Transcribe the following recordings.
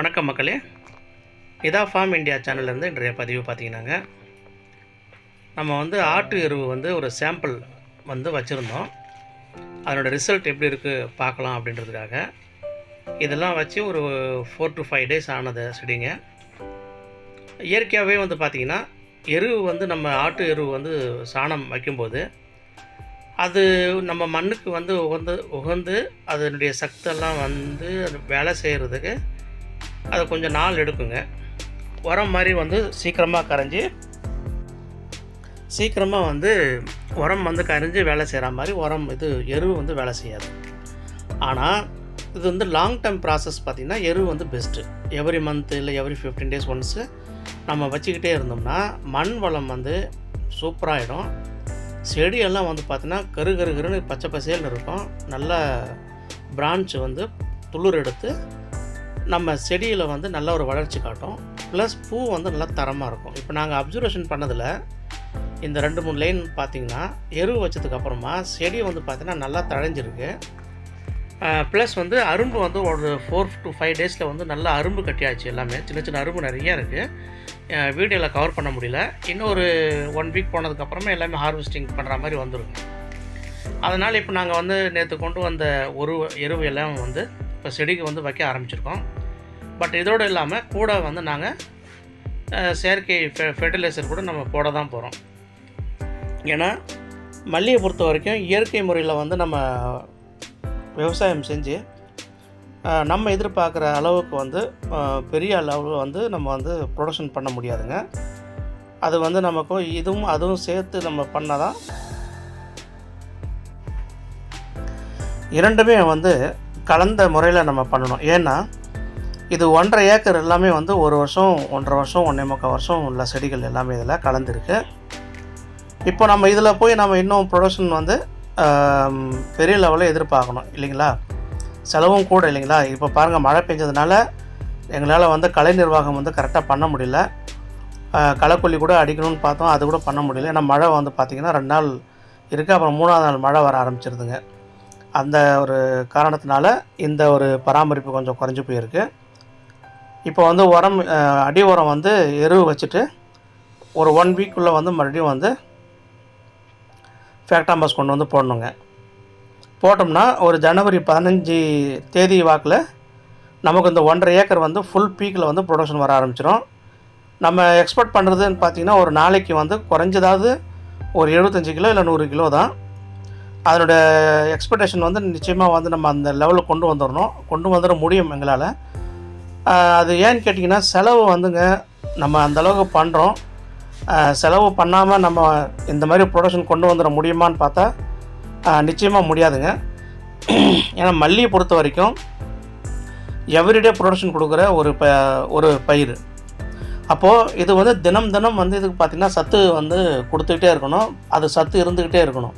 வணக்கம் மக்களே. இதா ஃபார்ம் இந்தியா சேனல்லேருந்து இன்றைய பதிவு பார்த்தீங்கன்னாங்க. நம்ம வந்து ஆட்டு எருவு வந்து ஒரு சாம்பிள் வந்து வச்சுருந்தோம். அதனோட ரிசல்ட் எப்படி இருக்குது பார்க்கலாம் அப்படின்றதுக்காக. இதெல்லாம் வச்சு ஒரு ஃபோர் டு ஃபைவ் டேஸ் ஆனது செடிங்க. இயற்கையாகவே வந்து பார்த்திங்கன்னா எருவு வந்து நம்ம ஆட்டு எருவு வந்து சாணம் வைக்கும்போது அது நம்ம மண்ணுக்கு வந்து உகந்து உகந்து அதனுடைய சக்தெல்லாம் வந்து வேலை செய்கிறதுக்கு அது கொஞ்சம் நாள் எடுக்குங்க. உரம் மாதிரி வந்து சீக்கிரமாக கரைஞ்சி சீக்கிரமாக வந்து உரம் வந்து கரைஞ்சி வேலை செய்கிற மாதிரி உரம் இது எருவு வந்து வேலை செய்யாது. ஆனால் இது வந்து லாங் டேர்ம் ப்ராசஸ் பார்த்திங்கன்னா எருவு வந்து பெஸ்ட்டு எவ்ரி மந்த் இல்லை எவ்ரி ஃபிஃப்டீன் டேஸ் ஒன்ஸு நம்ம வச்சுக்கிட்டே இருந்தோம்னா மண் வளம் வந்து சூப்பராகிடும் செடியெல்லாம் வந்து பார்த்திங்கன்னா கரு கரு கருன்னு பச்சை பசேல்னு இருக்கும். நல்ல பிரான்ச் வந்து துளிர் எடுத்து நம்ம செடியில் வந்து நல்ல ஒரு வளர்ச்சி காட்டும். ப்ளஸ் பூ வந்து நல்லா தரமாக இருக்கும். இப்போ நாங்கள் அப்சர்வேஷன் பண்ணதில் இந்த ரெண்டு மூணு லைன் பார்த்தீங்கன்னா எரு வச்சதுக்கப்புறமா செடி வந்து பார்த்திங்கன்னா நல்லா தழைஞ்சிருக்கு. ப்ளஸ் வந்து அரும்பு வந்து ஒரு ஃபோர் டு ஃபைவ் டேஸில் வந்து நல்லா அரும்பு கட்டியாச்சு எல்லாமே. சின்ன சின்ன அரும்பு நிறையா இருக்குது வீடியோவில் கவர் பண்ண முடியல. இன்னும் ஒரு ஒன் வீக் போனதுக்கப்புறமா எல்லாமே ஹார்வெஸ்டிங் பண்ணுற மாதிரி வந்துருங்க. அதனால் இப்போ நாங்கள் வந்து நேற்று கொண்டு வந்த ஒரு எருவு எல்லாம் வந்து இப்போ செடிக்கு வந்து வைக்க ஆரம்பிச்சிருக்கோம். பட் இதோடு இல்லாமல் கூட வந்து நாங்கள் செயற்கை ஃபெ ஃபெர்டிலைசர் கூட நம்ம போட தான் போகிறோம் ஏன்னா மல்லியை பொறுத்த வரைக்கும் இயற்கை முறையில் வந்து நம்ம விவசாயம் செஞ்சு நம்ம எதிர்பார்க்குற அளவுக்கு வந்து பெரிய அளவில் வந்து நம்ம வந்து ப்ரொடக்ஷன் பண்ண முடியாதுங்க. அது வந்து நமக்கு இதுவும் அதுவும் சேர்த்து நம்ம பண்ணால் தான் இரண்டுமே வந்து கலந்த முறையில் நம்ம பண்ணணும். ஏன்னா இது ஒன்றரை ஏக்கர் எல்லாமே வந்து ஒரு வருஷம் ஒன்றரை வருஷம் ஒன்றே முக்கால் வருஷம் உள்ள செடிகள் எல்லாமே இதில் கலந்துருக்கு. இப்போ நம்ம இதில் போய் நம்ம இன்னும் ப்ரொடக்ஷன் வந்து பெரிய லெவலில் எதிர்பார்க்கணும் இல்லைங்களா? செலவும் கூட இல்லைங்களா? இப்போ பாருங்கள் மழை பெஞ்சதுனால எங்களால் வந்து கலை நிர்வாகம் வந்து கரெக்டாக பண்ண முடியல. களைக்கொல்லி கூட அடிக்கணும்னு பார்த்தோம் அது கூட பண்ண முடியல. ஏன்னா மழை வந்து பார்த்திங்கன்னா ரெண்டு நாள் இருக்குது அப்புறம் மூணாவது நாள் மழை வர ஆரம்பிச்சிருதுங்க. அந்த ஒரு காரணத்தினால இந்த ஒரு பராமரிப்பு கொஞ்சம் குறைஞ்சி போயிருக்கு. இப்போ வந்து உரம் அடி உரம் வந்து எரு வச்சுட்டு ஒரு ஒன் வீக்குள்ளே வந்து மறுபடியும் வந்து ஃபேக்டாம்பஸ் கொண்டு வந்து போடணுங்க. போட்டோம்னா ஒரு ஜனவரி பதினஞ்சு தேதி வாக்கில் நமக்கு இந்த ஒன்றரை ஏக்கர் வந்து ஃபுல் பீக்கில் வந்து ப்ரொடக்ஷன் வர ஆரம்பிச்சிடும் நம்ம எக்ஸ்போர்ட் பண்ணுறதுன்னு பார்த்தீங்கன்னா ஒரு நாளைக்கு வந்து குறைஞ்சதாவது ஒரு எழுபத்தஞ்சு கிலோ இல்லை நூறு கிலோ தான். அதனோட எக்ஸ்பெக்டேஷன் வந்து நிச்சயமாக வந்து நம்ம அந்த லெவலில் கொண்டு வந்துடணும் கொண்டு வந்துட முடியும் எங்களால். அது ஏன்னு கேட்டிங்கன்னா செலவு வந்துங்க நம்ம அந்தளவுக்கு பண்ணுறோம் செலவு பண்ணாமல் நம்ம இந்த மாதிரி ப்ரொடக்ஷன் கொண்டு வந்துட முடியுமான்னு பார்த்தா நிச்சயமாக முடியாதுங்க. ஏன்னா மல்லியை பொறுத்த வரைக்கும் எவ்ரிடே ப்ரொடக்ஷன் கொடுக்குற ஒரு ப ஒரு பயிர். அப்போது இது வந்து தினம் தினம் வந்து இதுக்கு பார்த்திங்கன்னா சத்து வந்து கொடுத்துக்கிட்டே இருக்கணும். அது சத்து இருந்துக்கிட்டே இருக்கணும்.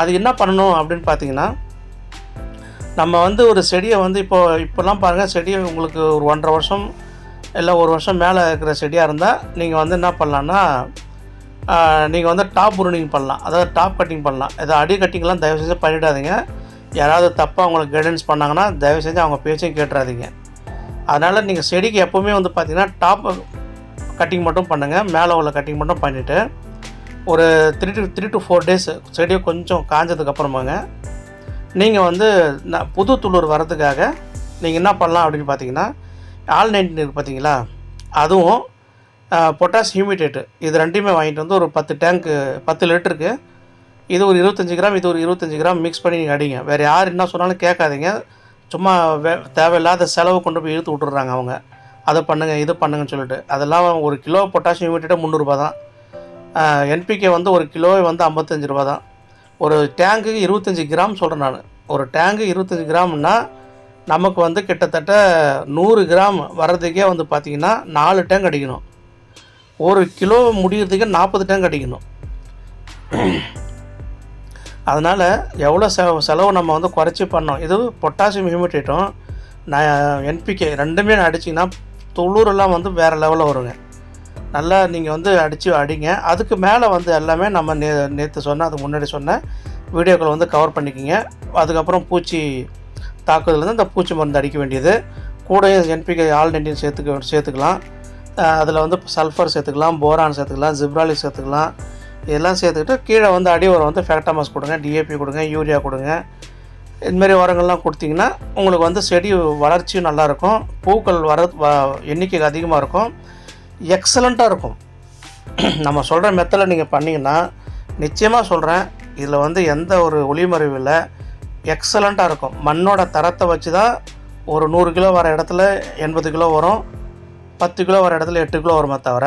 அது என்ன பண்ணணும் அப்படின்னு பார்த்தீங்கன்னா நம்ம வந்து ஒரு செடியை வந்து இப்போ இப்போல்லாம் பாருங்கள் செடியை உங்களுக்கு ஒரு ஒன்றரை வருஷம் இல்லை ஒரு வருஷம் மேலே இருக்கிற செடியாக இருந்தால் நீங்கள் வந்து என்ன பண்ணலான்னா நீங்கள் வந்து டாப் ப்ரூனிங் பண்ணலாம். அதாவது டாப் கட்டிங் பண்ணலாம். இதை அடி கட்டிங்லாம் தயவு செஞ்சு பண்ணிடாதீங்க. யாராவது தப்பாக உங்களுக்கு கைடன்ஸ் பண்ணாங்கன்னா தயவு செஞ்சு அவங்க பேச்சையும் கேட்டுறாதீங்க. அதனால் நீங்கள் செடிக்கு எப்போவுமே வந்து பார்த்தீங்கன்னா டாப் கட்டிங் மட்டும் பண்ணுங்கள் மேலே உள்ள கட்டிங் மட்டும் பண்ணிவிட்டு ஒரு three to three to four days செடியை கொஞ்சம் காஞ்சதுக்கப்புறமாங்க நீங்கள் வந்து புது துளிர் வரதுக்காக நீங்கள் என்ன பண்ணலாம் அப்படின்னு பார்த்தீங்கன்னா ஆல் நைன்டின் இருக்குது பார்த்தீங்களா அதுவும் பொட்டாஸ் ஹியூமிடேட்டு இது ரெண்டையுமே வாங்கிட்டு வந்து ஒரு பத்து டேங்க்கு பத்து லிட்டருக்கு. இது ஒரு இருபத்தஞ்சி கிராம் இது ஒரு இருபத்தஞ்சி கிராம் மிக்ஸ் பண்ணி நீங்கள் அடிங்க. வேறு யார் என்ன சொன்னாலும் கேட்காதீங்க. சும்மா வே தேவையில்லாத செலவு கொண்டு போய் இழுத்து விட்டுறாங்க அவங்க. அதை பண்ணுங்கள் இது பண்ணுங்கன்னு சொல்லிட்டு. அதெல்லாம் ஒரு கிலோ பொட்டாசியம் ஹியூமிடேட்டே முந்நூறுரூபா தான். என்பிகே வந்து ஒரு கிலோவே வந்து ஐம்பத்தஞ்சு ரூபா தான். ஒரு டேங்க்கு இருபத்தஞ்சி கிராம் சொல்கிறேன் நான். ஒரு டேங்கு இருபத்தஞ்சி கிராம்னா நமக்கு வந்து கிட்டத்தட்ட நூறு கிராம் வர்றதுக்கே வந்து பார்த்திங்கன்னா நாலு டேங்க் அடிக்கணும். ஒரு கிலோ முடிகிறதுக்கே நாற்பது டேங்க் அடிக்கணும். அதனால் எவ்வளோ செ செலவு நம்ம வந்து குறைச்சி பண்ணோம். இது பொட்டாசியம் ஹியூமிட்டேட்டும் நான் என்பிகே ரெண்டுமே அடிச்சிங்கன்னா துளுரெல்லாம் வந்து வேறு லெவலில் வருங்க. நல்லா நீங்கள் வந்து அடித்து அடிங்க. அதுக்கு மேலே வந்து எல்லாமே நம்ம நே நேற்று சொன்ன அதுக்கு முன்னாடி சொன்ன வீடியோக்கள் வந்து கவர் பண்ணிக்கிங்க. அதுக்கப்புறம் பூச்சி தாக்குதல் வந்து இந்த பூச்சி மருந்து அடிக்க வேண்டியது. கூடயே என்பிகே ஆல் நைன்டீன் சேர்த்துக்க சேர்த்துக்கலாம். அதில் வந்து சல்ஃபர் சேர்த்துக்கலாம் போரான் சேர்த்துக்கலாம் ஜிப்ராலி சேர்த்துக்கலாம். இதெல்லாம் சேர்த்துக்கிட்டு கீழே வந்து அடி உரம் வந்து ஃபேக்டாமஸ் கொடுங்க டிஏபி கொடுங்க யூரியா கொடுங்க. இதுமாரி உரங்கள்லாம் கொடுத்தீங்கன்னா உங்களுக்கு வந்து செடி வளர்ச்சியும் நல்லாயிருக்கும் பூக்கள் வர வ எண்ணிக்கை அதிகமாக இருக்கும். எக்ஸலண்ட்டாக இருக்கும். நம்ம சொல்கிற மெத்தடில் நீங்கள் பண்ணிங்கன்னா நிச்சயமாக சொல்கிறேன் இதில் வந்து எந்த ஒரு ஒளிமறைவு இல்லை. எக்ஸலண்ட்டாக இருக்கும். மண்ணோட தரத்தை வச்சு தான் ஒரு நூறு கிலோ வர இடத்துல எண்பது கிலோ வரும். பத்து கிலோ வர இடத்துல எட்டு கிலோ வருமே தவிர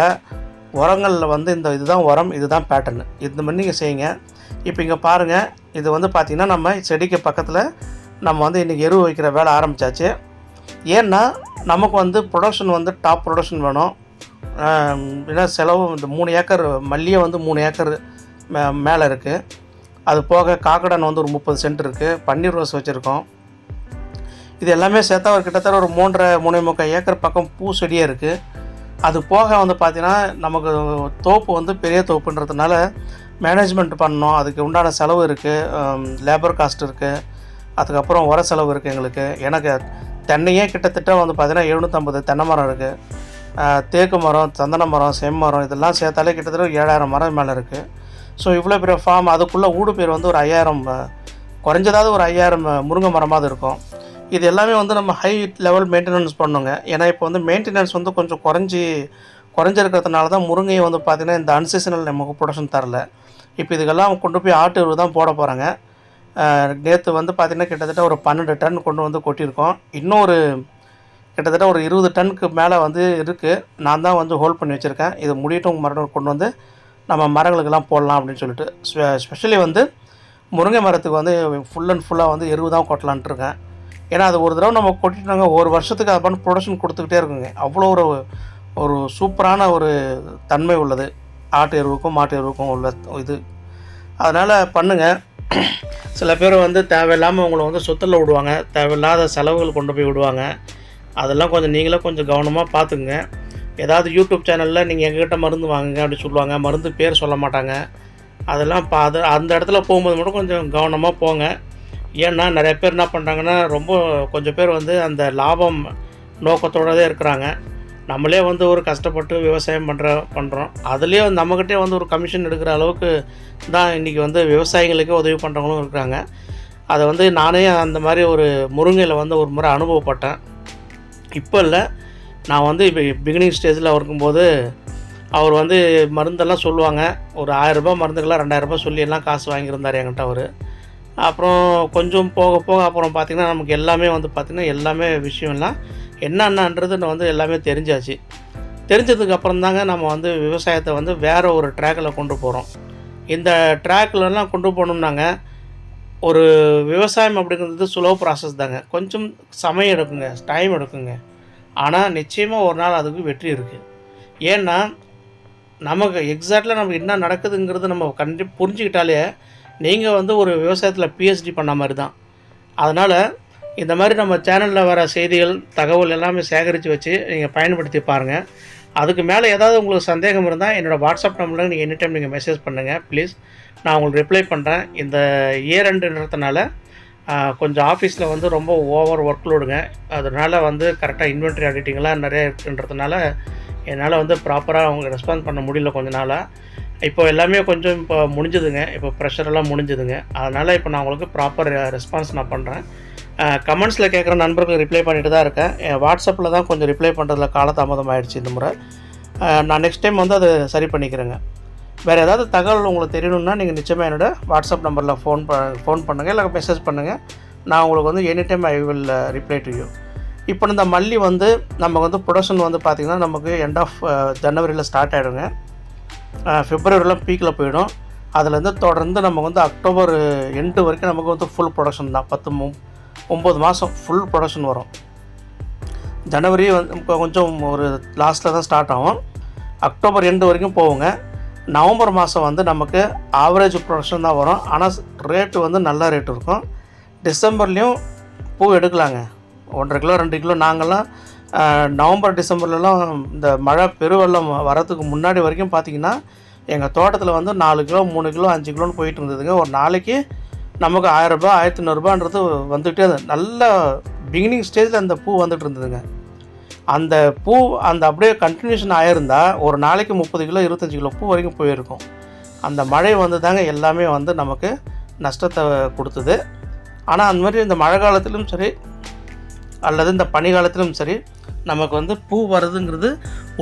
உரங்களில் வந்து இந்த இதுதான் உரம் இதுதான் பேட்டர்னு இந்த மாதிரி நீங்கள் செய்யுங்க. இப்போ இங்கே பாருங்கள் இது வந்து பார்த்திங்கன்னா நம்ம செடிக்கு பக்கத்தில் நம்ம வந்து இன்றைக்கி எருவு வைக்கிற வேலை ஆரம்பித்தாச்சு ஏன்னா நமக்கு வந்து ப்ரொடக்ஷன் வந்து டாப் ப்ரொடக்ஷன் வேணும். ஏன்னா செலவு இந்த மூணு ஏக்கர் மல்லியை வந்து மூணு ஏக்கர் மே மேலே இருக்குது அது போக காக்கடன் வந்து ஒரு முப்பது சென்ட் இருக்குது பன்னீர் ரோஸ் வச்சுருக்கோம். இது எல்லாமே சேர்த்தா ஒரு கிட்டத்தட்ட ஒரு மூன்றரை மூணு முக்கால் ஏக்கர் பக்கம் பூ செடியே இருக்குது அது போக வந்து பார்த்திங்கன்னா நமக்கு தோப்பு வந்து பெரிய தோப்புன்றதுனால மேனேஜ்மெண்ட் பண்ணணும். அதுக்கு உண்டான செலவு இருக்குது லேபர் காஸ்ட் இருக்குது அதுக்கப்புறம் உர செலவு இருக்குது எங்களுக்கு. எனக்கு தென்னையே கிட்டத்தட்ட வந்து பார்த்திங்கன்னா எழுநூற்றம்பது தென்னை மரம் இருக்குது தேக்கு மரம் சந்தன மரம் செம்மரம் இதெல்லாம் சேர்த்தாலே கிட்டத்தட்ட ஏழாயிரம் மரம் மேலே இருக்குது ஸோ இவ்வளோ பெரிய ஃபார்ம் அதுக்குள்ளே ஊடு பேர் வந்து ஒரு ஐயாயிரம் குறைஞ்சதாவது ஒரு ஐயாயிரம் முருங்கை மரமாவது இருக்கும். இது எல்லாமே வந்து நம்ம ஹை லெவல் மெயின்டெனன்ஸ் பண்ணுங்க. ஏன்னா இப்போ வந்து மெயின்டெனன்ஸ் வந்து கொஞ்சம் குறைஞ்சி குறைஞ்சிருக்கிறதுனால தான் முருங்கையை வந்து பார்த்திங்கன்னா இந்த அன்சீசனல் நமக்கு ப்ரொடக்ஷன் தரல. இப்போ இதுக்கெல்லாம் கொண்டு போய் ஆட்டு தான் போட போகிறாங்க நேற்று வந்து பார்த்திங்கன்னா கிட்டத்தட்ட ஒரு பன்னெண்டு டன் கொண்டு வந்து கொட்டியிருக்கோம். இன்னொரு கிட்டத்தட்ட ஒரு இருபது டன்னுக்கு மேலே வந்து இருக்குது நான் தான் வந்து ஹோல்ட் பண்ணி வச்சுருக்கேன். இது முடியட்டும் மரம் கொண்டு வந்து நம்ம மரங்களுக்கெல்லாம் போடலாம் அப்படின்னு சொல்லிட்டு. ஸ்பெஷலி வந்து முருங்கை மரத்துக்கு வந்து ஃபுல் அண்ட் ஃபுல்லாக வந்து எருவு தான் கொட்டலான்ட்டு இருக்கேன். ஏன்னா அது ஒரு தடவை நம்ம கொட்டிட்டாங்க ஒரு வருஷத்துக்கு அது பண்ணி ப்ரொடக்ஷன் கொடுத்துக்கிட்டே இருக்குங்க. அவ்வளோ ஒரு ஒரு சூப்பரான ஒரு தன்மை உள்ளது. ஆட்டு எருவுக்கும் மாட்டு எருவுக்கும் உள்ள இது. அதனால் பண்ணுங்கள் சில பேர் வந்து தேவையில்லாமல் உங்களை வந்து சொத்தில் விடுவாங்க. தேவையில்லாத செலவுகள் கொண்டு போய் விடுவாங்க. அதெல்லாம் கொஞ்சம் நீங்களே கொஞ்சம் கவனமாக பார்த்துக்குங்க. ஏதாவது யூடியூப் சேனலில் நீங்கள் எங்ககிட்ட மருந்து வாங்குங்க அப்படின்னு சொல்லுவாங்க. மருந்து பேர் சொல்ல மாட்டாங்க. அதெல்லாம் பா அது அந்த இடத்துல போகும்போது மட்டும் கொஞ்சம் கவனமாக போங்க. ஏன்னா நிறைய பேர் என்ன பண்ணுறாங்கன்னா ரொம்ப கொஞ்சம் பேர் வந்து அந்த லாபம் நோக்கத்தோடதே இருக்கிறாங்க. நம்மளே வந்து ஒரு கஷ்டப்பட்டு விவசாயம் பண்ணுற பண்ணுறோம் அதுலேயே நம்மக்கிட்டே வந்து ஒரு கமிஷன் எடுக்கிற அளவுக்கு தான் இன்றைக்கி வந்து விவசாயிகளுக்கு உதவி பண்ணுறவங்களும் இருக்கிறாங்க. அதை வந்து நானே அந்த மாதிரி ஒரு முருங்கையில் வந்து ஒரு முறை அனுபவப்பட்டேன். இப்போ இல்லை நான் வந்து இப்போ பிகினிங் ஸ்டேஜில் இருக்கும்போது அவர் வந்து மருந்தெல்லாம் சொல்லுவாங்க. ஒரு ஆயிரரூபா மருந்துக்கெல்லாம் ரெண்டாயிரரூபா சொல்லி எல்லாம் காசு வாங்கியிருந்தார் என்கிட்ட அவர். அப்புறம் கொஞ்சம் போக போக அப்புறம் பார்த்திங்கன்னா நமக்கு எல்லாமே வந்து பார்த்திங்கன்னா எல்லாமே விஷயம்லாம் என்னென்னன்றது வந்து எல்லாமே தெரிஞ்சாச்சு. தெரிஞ்சதுக்கு அப்புறம் தாங்க நம்ம வந்து விவசாயத்தை வந்து வேறு ஒரு ட்ராக்கில் கொண்டு போகிறோம் இந்த ட்ராக்லலாம் கொண்டு போகணும்னாங்க. ஒரு விவசாயம் அப்படிங்கிறது ஸ்லோ ப்ராசஸ் தாங்க. கொஞ்சம் சமயம் எடுக்குங்க டைம் எடுக்குங்க. ஆனால் நிச்சயமாக ஒரு நாள் அதுக்கு வெற்றி இருக்குது ஏன்னா நமக்கு எக்ஸாக்டாக நமக்கு என்ன நடக்குதுங்கிறது நம்ம கண்டி புரிஞ்சுக்கிட்டாலே நீங்கள் வந்து ஒரு விவசாயத்தில் பிஹெச்டி பண்ண மாதிரி தான் அதனால் இந்த மாதிரி நம்ம சேனலில் வர செய்திகள் தகவல் எல்லாமே சேகரித்து வச்சு நீங்கள் பயன்படுத்தி பாருங்கள் அதுக்கு மேலே ஏதாவது உங்களுக்கு சந்தேகம் இருந்தால் என்னோடய வாட்ஸ்அப் நம்பரில் நீங்கள் எனி டைம் நீங்கள் மெசேஜ் பண்ணுங்கள் ப்ளீஸ் நான் உங்களுக்கு ரிப்ளை பண்ணுறேன் இந்த இயர் ரெண்டுன்றதுனால கொஞ்சம் ஆஃபீஸில் வந்து ரொம்ப ஓவர் ஒர்க் லோடுங்க அதனால் வந்து கரெக்டாக இன்வென்ட்ரி ஆடிட்டிங்லாம் நிறைய இருக்குன்றதுனால என்னால் வந்து ப்ராப்பராக அவங்க ரெஸ்பான்ஸ் பண்ண முடியல கொஞ்ச நாளாக இப்போ எல்லாமே கொஞ்சம் இப்போ முடிஞ்சுதுங்க. இப்போ ப்ரெஷரெல்லாம் முடிஞ்சுதுங்க. அதனால் இப்போ நான் உங்களுக்கு ப்ராப்பர் ரெஸ்பான்ஸ் நான் பண்ணுறேன் கமெண்ட்ஸில் கேட்குற நண்பர்களுக்கு ரிப்ளை பண்ணிட்டு தான் இருக்கேன். என் வாட்ஸ்அப்பில் தான் கொஞ்சம் ரிப்ளை பண்ணுறதுல காலதாமதம் ஆயிடுச்சு இந்த முறை. நான் நெக்ஸ்ட் டைம் வந்து அதை சரி பண்ணிக்கிறேங்க. வேறு ஏதாவது தகவல் உங்களுக்கு தெரியணும்னா நீங்கள் நிச்சயமாக என்னோட வாட்ஸ்அப் நம்பரில் ஃபோன் ப ஃபோன் பண்ணுங்கள் இல்லை மெசேஜ் பண்ணுங்கள் நான் உங்களுக்கு வந்து any time I will reply to you இப்போ இந்த மல்லி வந்து நமக்கு வந்து ப்ரொடக்ஷன் வந்து பார்த்திங்கன்னா நமக்கு எண்ட் ஆஃப் ஜனவரியில் ஸ்டார்ட் ஆகிடுங்க ஃபிப்ரவரியில் பீக்கில் போயிடும். அதுலேருந்து தொடர்ந்து நமக்கு வந்து அக்டோபர் எண்டு வரைக்கும் நமக்கு வந்து ஃபுல் ப்ரொடக்ஷன் தான். பத்து ஒம்பது மாதம் ஃபுல் ப்ரொடக்ஷன் வரும். ஜனவரி வந்து இப்போ கொஞ்சம் ஒரு லாஸ்ட்டில் தான் ஸ்டார்ட் ஆகும். அக்டோபர் எண்டு வரைக்கும் போகுங்க. நவம்பர் மாதம் வந்து நமக்கு ஆவரேஜ் ப்ரொடக்ஷன் தான் வரும். ஆனால் ரேட்டு வந்து நல்ல ரேட் இருக்கும். டிசம்பர்லேயும் பூ எடுக்கலாங்க. ஒன்றரை கிலோ ரெண்டு கிலோ நாங்கள்லாம் நவம்பர் டிசம்பர்லலாம் இந்த மழை பெருவெள்ளம் வரதுக்கு முன்னாடி வரைக்கும் பார்த்தீங்கன்னா எங்கள் தோட்டத்தில் வந்து நாலு கிலோ மூணு கிலோ அஞ்சு கிலோன்னு போயிட்டு இருந்ததுங்க. ஒரு நாளைக்கு நமக்கு ஆயிரரூபா ஆயிரத்தி நூறுரூபான்றது வந்துகிட்டே நல்ல பிகினிங் ஸ்டேஜில் அந்த பூ வந்துட்டு இருந்ததுங்க. அந்த பூ அந்த அப்படியே கண்டினியூஷன் ஆகியிருந்தால் ஒரு நாளைக்கு முப்பது கிலோ இருபத்தஞ்சி கிலோ பூ வரைக்கும் போயிருக்கும். அந்த மழை வந்து தாங்க எல்லாமே வந்து நமக்கு நஷ்டத்தை கொடுத்தது. ஆனால் அந்த மாதிரி இந்த மழை காலத்திலும் சரி அல்லது இந்த பனி காலத்திலும் சரி நமக்கு வந்து பூ வருதுங்கிறது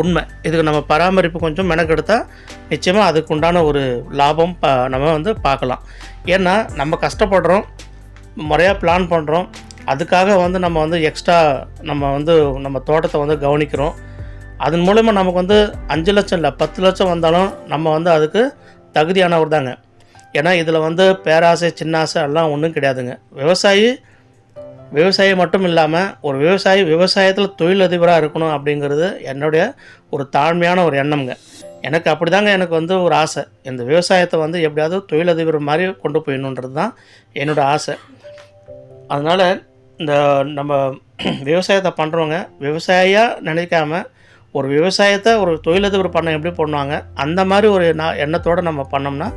உண்மை. இதுக்கு நம்ம பராமரிப்பு கொஞ்சம் மெனக்கெடுத்தால் நிச்சயமாக அதுக்கு உண்டான ஒரு லாபம் ப நம்ம வந்து பார்க்கலாம். ஏன்னா நம்ம கஷ்டப்படுறோம் முறையாக பிளான் பண்ணுறோம் அதுக்காக வந்து நம்ம வந்து எக்ஸ்ட்ரா நம்ம வந்து நம்ம தோட்டத்தை வந்து கவனிக்கிறோம். அதன் மூலயமா நமக்கு வந்து அஞ்சு லட்சம் இல்லை பத்து லட்சம் வந்தாலும் நம்ம வந்து அதுக்கு தகுதியானவர் தாங்க ஏன்னா இதில் வந்து பேராசை சின்னாசை எல்லாம் ஒன்றும் கிடையாதுங்க. விவசாயி விவசாயம் மட்டும் இல்லாமல் ஒரு விவசாயி விவசாயத்தில் தொழிலதிபராக இருக்கணும் அப்படிங்கிறது என்னுடைய ஒரு தாழ்மையான ஒரு எண்ணம்ங்க. எனக்கு அப்படி தாங்க எனக்கு வந்து ஒரு ஆசை. இந்த விவசாயத்தை வந்து எப்படியாவது தொழிலதிபர் மாதிரி கொண்டு போயிடணுன்றது தான் என்னோடய ஆசை. அதனால் இந்த நம்ம விவசாயத்தை பண்ணுறவங்க விவசாயியாக நினைக்காம ஒரு விவசாயத்தை ஒரு தொழிலதிபர் பண்ண எப்படி பண்ணுவாங்க? அந்த மாதிரி ஒரு நான் எண்ணத்தோடு நம்ம பண்ணோம்னா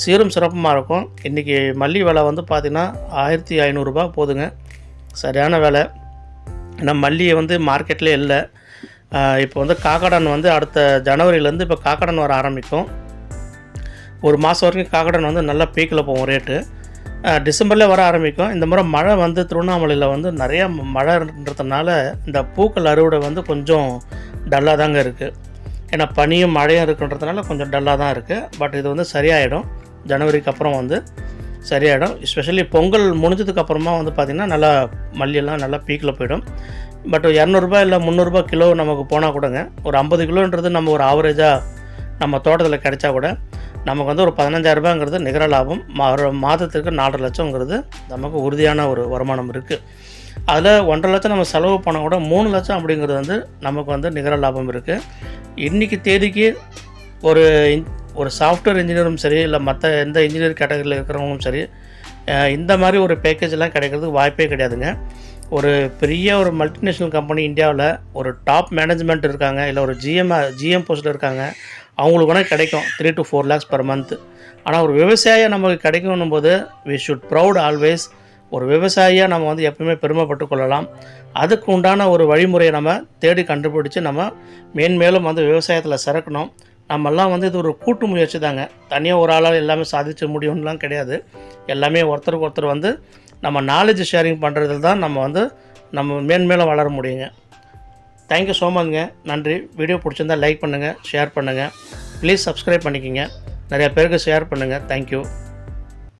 சீரும் சிறப்புமாக இருக்கும். இன்றைக்கி மல்லி விலை வந்து பார்த்திங்கன்னா ஆயிரத்தி ஐநூறுரூபா போதுங்க. சரியான வேலை. ஏன்னா மல்லியை வந்து மார்க்கெட்லேயே இல்லை. இப்போ வந்து காக்கடன் வந்து அடுத்த ஜனவரியிலேருந்து இப்போ காக்கடன் வர ஆரம்பிக்கும். ஒரு மாதம் வரைக்கும் காக்கடன் வந்து நல்லா பீக்கில் போகும் ரேட்டு. டிசம்பரில் வர ஆரம்பிக்கும். இந்த முறை மழை வந்து திருவண்ணாமலையில் வந்து நிறையா மழைன்றதுனால இந்த பூக்கள் அறுவடை வந்து கொஞ்சம் டல்லாக தாங்க இருக்குது ஏன்னா பனியும் மழையும் இருக்குன்றதுனால கொஞ்சம் டல்லாக தான் இருக்குது பட் இது வந்து சரியாயிடும். ஜனவரிக்கு அப்புறம் வந்து. சரியாயிடும். எஸ்பெஷலி பொங்கல் முடிஞ்சதுக்கு அப்புறமா வந்து பார்த்திங்கன்னா நல்லா மல்லியெல்லாம் நல்லா பீக்கில் போயிடும். பட் இரநூறுபா இல்லை முந்நூறுரூபா கிலோ நமக்கு போனால் கூடங்க ஒரு ஐம்பது கிலோன்றது நம்ம ஒரு ஆவரேஜாக நம்ம தோட்டத்தில் கிடைச்சா கூட நமக்கு வந்து ஒரு பதினஞ்சாயிரரூபாங்கிறது நிகர லாபம். மாதத்திற்கு ஒரு நாலரை லட்சங்கிறது நமக்கு உறுதியான ஒரு வருமானம் இருக்குது அதில் ஒன்றரை லட்சம் நம்ம செலவு பண்ணால் கூட மூணு லட்சம் அப்படிங்கிறது வந்து நமக்கு வந்து நிகர லாபம் இருக்குது இன்றைக்கி தேதிக்கு ஒரு ஒரு சாஃப்ட்வேர் இன்ஜினியரும் சரி இல்லை மற்ற எந்த இன்ஜினியர் கேட்டகரியில் இருக்கிறவங்களும் சரி இந்த மாதிரி ஒரு பேக்கேஜ்லாம் கிடைக்கிறதுக்கு வாய்ப்பே கிடையாதுங்க. ஒரு பெரிய ஒரு மல்டிநேஷ்னல் கம்பெனி இந்தியாவில் ஒரு டாப் மேனேஜ்மெண்ட் இருக்காங்க இல்லை ஒரு ஜிஎம் ஜிஎம் போஸ்ட்டில் இருக்காங்க அவங்களுக்கு வேணால் கிடைக்கும் three to four lakhs per month ஆனால் ஒரு விவசாயம் நமக்கு கிடைக்கணும் போது வி ஷுட் ப்ரௌட் ஆல்வேஸ் ஒரு விவசாயியாக நம்ம வந்து எப்பவுமே பெருமைப்பட்டு கொள்ளலாம். அதுக்கு உண்டான ஒரு வழிமுறையை நம்ம தேடி கண்டுபிடிச்சி நம்ம மேன்மேலும் வந்து விவசாயத்தில் சிறக்கணும். நம்மெல்லாம் வந்து இது ஒரு கூட்டு முயற்சி தாங்க. தனியாக ஒரு ஆளால் எல்லாமே சாதிச்சு முடியும்லாம் கிடையாது. எல்லாமே ஒருத்தருக்கு ஒருத்தர் வந்து நம்ம நாலேஜ் ஷேரிங் பண்ணுறதுல தான் நம்ம வந்து நம்ம மேன்மேலும் வளர முடியுங்க. தேங்க்யூ ஸோ மச்ங்க நன்றி. வீடியோ பிடிச்சிருந்தா லைக் பண்ணுங்கள் ஷேர் பண்ணுங்கள் ப்ளீஸ் சப்ஸ்கிரைப் பண்ணிக்கோங்க. நிறையா பேருக்கு ஷேர் பண்ணுங்கள் தேங்க்யூ